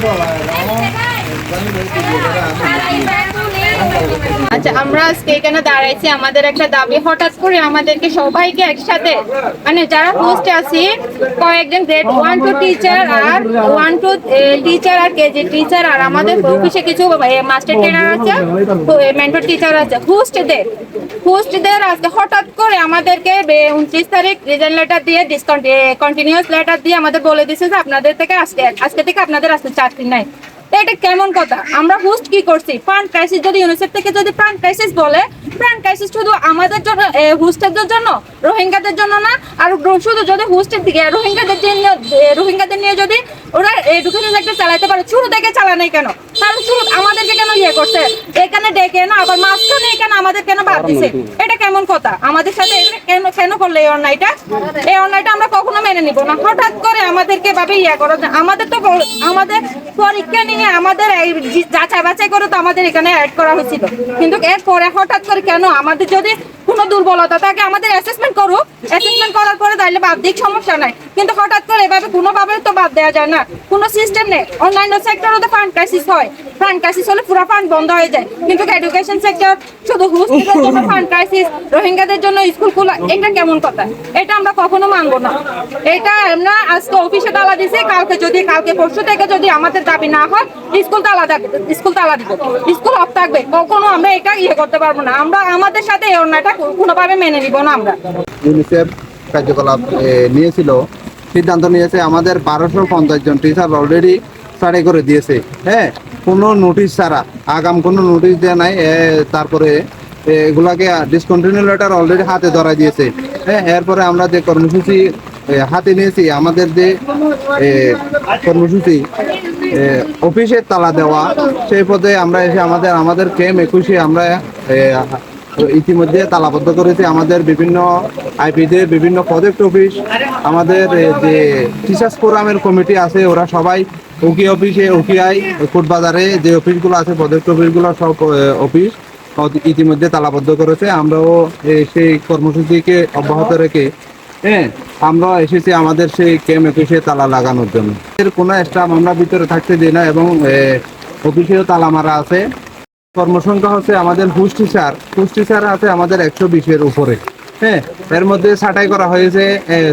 过来，然后咱们得自己。আমরা আজকে এখানে দাঁড়াইছি, আমাদের একটা দাবি। হঠাৎ করে আমাদেরকে সবাইকে একসাথে মানে যারা পোস্ট আছি, কয়েকজন গ্রেড ওয়ান টু টিচার আর ওয়ান টু টিচার আর কেজি টিচার আর আমাদের অফিসে কিছু মাস্টার ট্রেনার আছে মেন্টর টিচার আছে। হোস্টদের হোস্টদের আজকে হঠাৎ করে আমাদেরকে উনত্রিশ তারিখ রিজাইন লেটার দিয়ে ডিসকাউন্ট কন্টিনিউয়াস লেটার দিয়ে আমাদের বলে দিছে যে আপনাদের থেকে আজকে আজকে থেকে আপনাদের আজকে চাকরি নাই। এটা কেমন কথা? আমরা হোস্ট কি করছি? ফান্ড ক্রাইসিস যদি ইউনিসেফ থেকে যদি ফান্ড ক্রাইসিস বলে ফান্ড ক্রাইসিস শুধু আমাদের জন্য হোস্টেলদের জন্য রোহিঙ্গাদের জন্য না আর শুধু যদি হোস্টেল থেকে রোহিঙ্গাদের জন্য রোহিঙ্গাদের নিয়ে যদি ওরা এডুকেশন সেক্টর চালাতে পারে শুরু থেকে চালানোই কেন? তাহলে শুরু আমাদেরকে কেন ইয়ে করছে? এখানে ডেকে না আবার মাঝখানে এখানে আমাদের কেন বাদ দিছে? কেমন কথা। আমাদের সাথে কেন কেন করলে এই অন্যায়টা? এই অন্যায়টা আমরা কখনো মেনে নিব না। হঠাৎ করে আমাদেরকে ভাবে ইয়া করো আমাদের তো আমাদের পরীক্ষা নিয়ে আমাদের যাচাই বাছাই করে তো আমাদের এখানে অ্যাড করা হয়েছিল। কিন্তু এরপরে হঠাৎ করে কেন আমাদের যদি কোনো দুর্বলতা থাকে, আমাদের অ্যাসেসমেন্ট করুক অ্যাসেসমেন্ট করার পরে তাহলে বাদ দিক সমস্যা নাই। কিন্তু হঠাৎ করে এভাবে কোনোভাবে তো বাদ দেওয়া যায় না। কোনো সিস্টেম নেই। অন্যান্য সেক্টরও তো ফান্ড ক্রাইসিস হয়। ফান্ড ক্রাইসিস হলে পুরো ফান্ড বন্ধ হয়ে যায়। কিন্তু এডুকেশন সেক্টর শুধু হোস্টেলের জন্য ফান্ড ক্রাইসিস রোহিঙ্গাদের জন্য স্কুল খোলা, এটা কেমন কথা? এটা আমরা কখনো মানবো না। এটা আমরা আজকে অফিসে তালা দিছি, কালকে যদি, কালকে পরশু থেকে যদি আমাদের দাবি না হয় স্কুল তালা থাকবে স্কুল তালা দিব। স্কুল অফ থাকবে। কখনো আমরা এটা ইয়ে করতে পারব না। আমরা আমাদের সাথে এই অন্যায়টা কোনোভাবে মেনে নিব না আমরা। কার্যকলাপ নিয়েছিল। সিদ্ধান্ত নিয়েছে আমাদের বারোশো পঞ্চাশ জন টিচার অলরেডি সাড়ে করে দিয়েছে। হ্যাঁ কোনো নোটিশ ছাড়া, আগাম কোনো নোটিশ দেওয়া নাই তারপরে এগুলাকে ডিসকন্টিনিউ লেটার অলরেডি হাতে ধরা দিয়েছে। হ্যাঁ এরপরে আমরা যে কর্মসূচি হাতে নিয়েছি, আমাদের যে কর্মসূচি অফিসের তালা দেওয়া, সেই পদে আমরা এসে আমাদের আমাদের কেম একুশে আমরা তো ইতিমধ্যে তালাবদ্ধ করেছে। আমাদের বিভিন্ন আইপিতে বিভিন্ন প্রজেক্ট অফিস আমাদের যে টিচার্স ফোরামের কমিটি আছে, ওরা সবাই উকি অফিসে উকিআই কোটবাজারে যে অফিসগুলো আছে প্রজেক্ট অফিসগুলো সব অফিস ইতিমধ্যে তালাবদ্ধ করেছে। আমরাও সেই কর্মসূচিকে অব্যাহত রেখে হ্যাঁ আমরা এসেছি আমাদের সেই ক্যাম্প একুশে তালা লাগানোর জন্য। কোনো স্টাফ আমরা ভিতরে থাকতে দিই না এবং অফিসেও তালা মারা আছে। কর্মসংখ্যা হচ্ছে আমাদের হুস টিচার হুস টিচার আছে আমাদের একশো বিশের উপরে। হ্যাঁ এর মধ্যে ছাঁটাই করা হয়েছে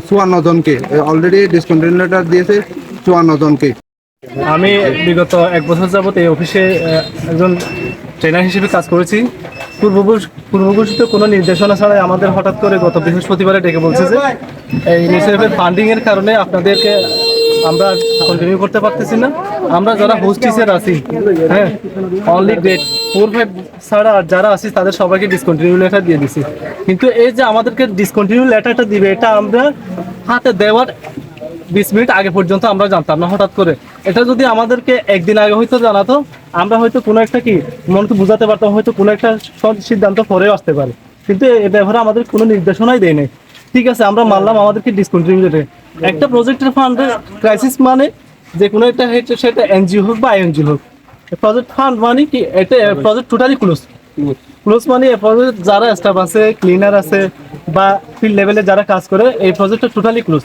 চুয়ান্ন জনকে। অলরেডি ডিসকন্টিনিউ লেটার দিয়েছে চুয়ান্ন জনকে। আমি বিগত এক বছর যাবত এই অফিসে একজন ট্রেনার হিসেবে কাজ করেছি। পূর্বঘোষিত কোনো নির্দেশনা ছাড়াই আমাদের হঠাৎ করে গত বৃহস্পতিবারে ডেকে বলছে যে, এই ইউনিসেফের ফান্ডিং এর কারণে আপনাদেরকে আমরা কন্টিনিউ করতে পারতেছি না। আমরা যারা হোস্ট টিচার আছি হ্যাঁ অনলি গ্রেড ফোর ফাইভ ছাড়া আর যারা আছি, তাদের সবাইকে ডিসকন্টিনিউ লেটার দিয়ে দিছি। কিন্তু এই যে আমাদেরকে ডিসকন্টিনিউ লেটারটা দিবে, এটা আমরা হাতে দেওয়ার বিশ মিনিট আগে পর্যন্ত আমরা জানতাম না, হঠাৎ করে। এটা যদি আমাদেরকে একদিন আগে হয়তো জানাতো, আমরা হয়তো কোনো একটা কি মনকে বুঝাতে পারতাম, হয়তো কোনো একটা সিদ্ধান্ত পরেও আসতে পারে। কিন্তু এ ব্যাপারে আমাদের কোনো নির্দেশনাই দেয় নাই। ঠিক আছে, আমরা মানলাম আমাদেরকে ডিসকন্টিনিউ একটা প্রজেক্টের ফান্ডের ক্রাইসিস মানে যে কোনো একটা সেটা এনজিও হোক বা আইএনজিও হোক প্রজেক্ট ফান্ড মানে কি, এটা প্রজেক্ট টোটালি ক্লোজ ক্লোজ মানে এই প্রজেক্ট যারা স্টাফ আছে ক্লিনার আছে, বা ফিল্ড লেভেলে যারা কাজ করে, এই প্রজেক্টটা টোটালি ক্লোজ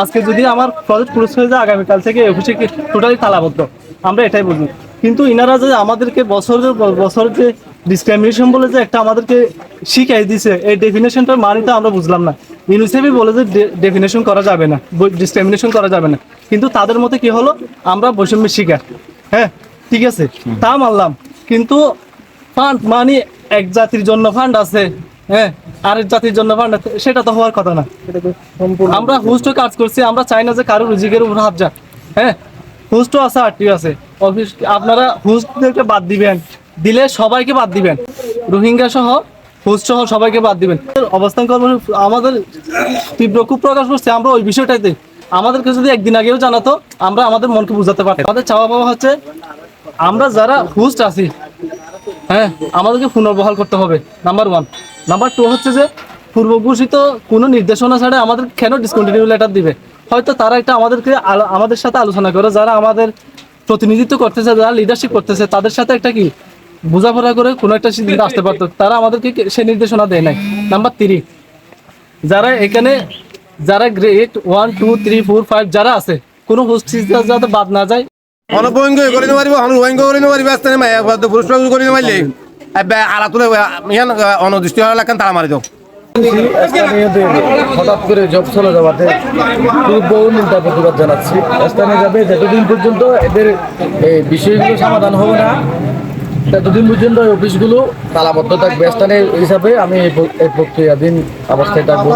আজকে যদি আমার প্রজেক্ট ক্লোজ হয়ে যায়, আগামীকাল থেকে অফিসে টোটালি তালাবদ্ধ? আমরা এটাই বুঝি কিন্তু ইনারা যে আমাদেরকে বছরের বছর যে ডিসক্রিমিনেশন বলে যে একটা আমাদেরকে শিখাই দিছে এই ডেফিনেশনটার মানে তো আমরা বুঝলাম না। ইউনিসেফই বলে যে ডেফিনেশন করা যাবে না ডিসক্রিমিনেশন করা যাবে না। কিন্তু তাদের মতে কি হলো? আমরা বৈষম্যের শিকার। হ্যাঁ ঠিক আছে তা মানলাম। কিন্তু ফান্ড মানে এক জাতির জন্য ফান্ড আছে হ্যাঁ আরেক জাতির জন্য ফান্ড আছে সেটা তো হওয়ার কথা না। আমরা হুস্ট কাজ করছি আমরা চাই না যে কারও রুজিকের উপর হাত যাক হ্যাঁ। হুস্টও আছে আরটিও আছে। অফিস আপনারা হুস্টদেরকে বাদ দিবেন। দিলে সবাইকে বাদ দিবেন। রোহিঙ্গা সহ হুস্ট সহ সবাইকে বাদ দিবেন। অবস্থান কর্ম আমাদের তীব্র খুব প্রকাশ করছে, আমরা ওই বিষয়টাতে আমাদেরকে যদি একদিন আগেও জানাতো, আমরা আমাদের মনকে বুঝাতে পারতাম। আমাদের চাওয়া পাওয়া হচ্ছে, আমরা যারা হুস্ট আছি হ্যাঁ আমাদেরকে পুনর্বহাল করতে হবে নাম্বার ওয়ান নাম্বার টু হচ্ছে যে পূর্ব ঘোষিত কোনো নির্দেশনা ছাড়া আমাদের কেন ডিসকন্টিনিউ লেটার দিবে? হয়তো তারা একটা আমাদেরকে আমাদের সাথে আলোচনা করে, যারা আমাদের প্রতিনিধিত্ব করতেছে, যারা লিডারশিপ করতেছে, তাদের সাথে একটা কি? বোঝাপড়া করে কোনো একটা সিদ্ধান্তে আসতে পারতো। তারা আমাদেরকে কি- সে নির্দেশনা দেয় নাই। নাম্বার থ্রি যারা এখানে যারা grade one two three four five যারা আছে কোনো হোস্ট যাতে বাদ না যায়। অনবয়ঙ্গ করে নিতে পারিব অনুবয়ঙ্গ করে নিতে পারিব আস্তে মায়া পুরস্কার করে নিতে পারলে আলা তুলে ইয়ান অনদৃষ্টি এলাকান তারা মারি দাও। স্থানীয়দের হঠাৎ করে জব চলে যাওয়াতে খুব বহু নিন্দা প্রতিবাদ জানাচ্ছি। স্থানীয় যাবে যতদিন পর্যন্ত এদের এই বিষয়গুলো সমাধান হবে না ততদিন পর্যন্ত অফিসগুলো তালাবদ্ধ থাকবে। স্থানের হিসাবে আমি এই প্রক্রিয়াধীন অবস্থায় থাকব।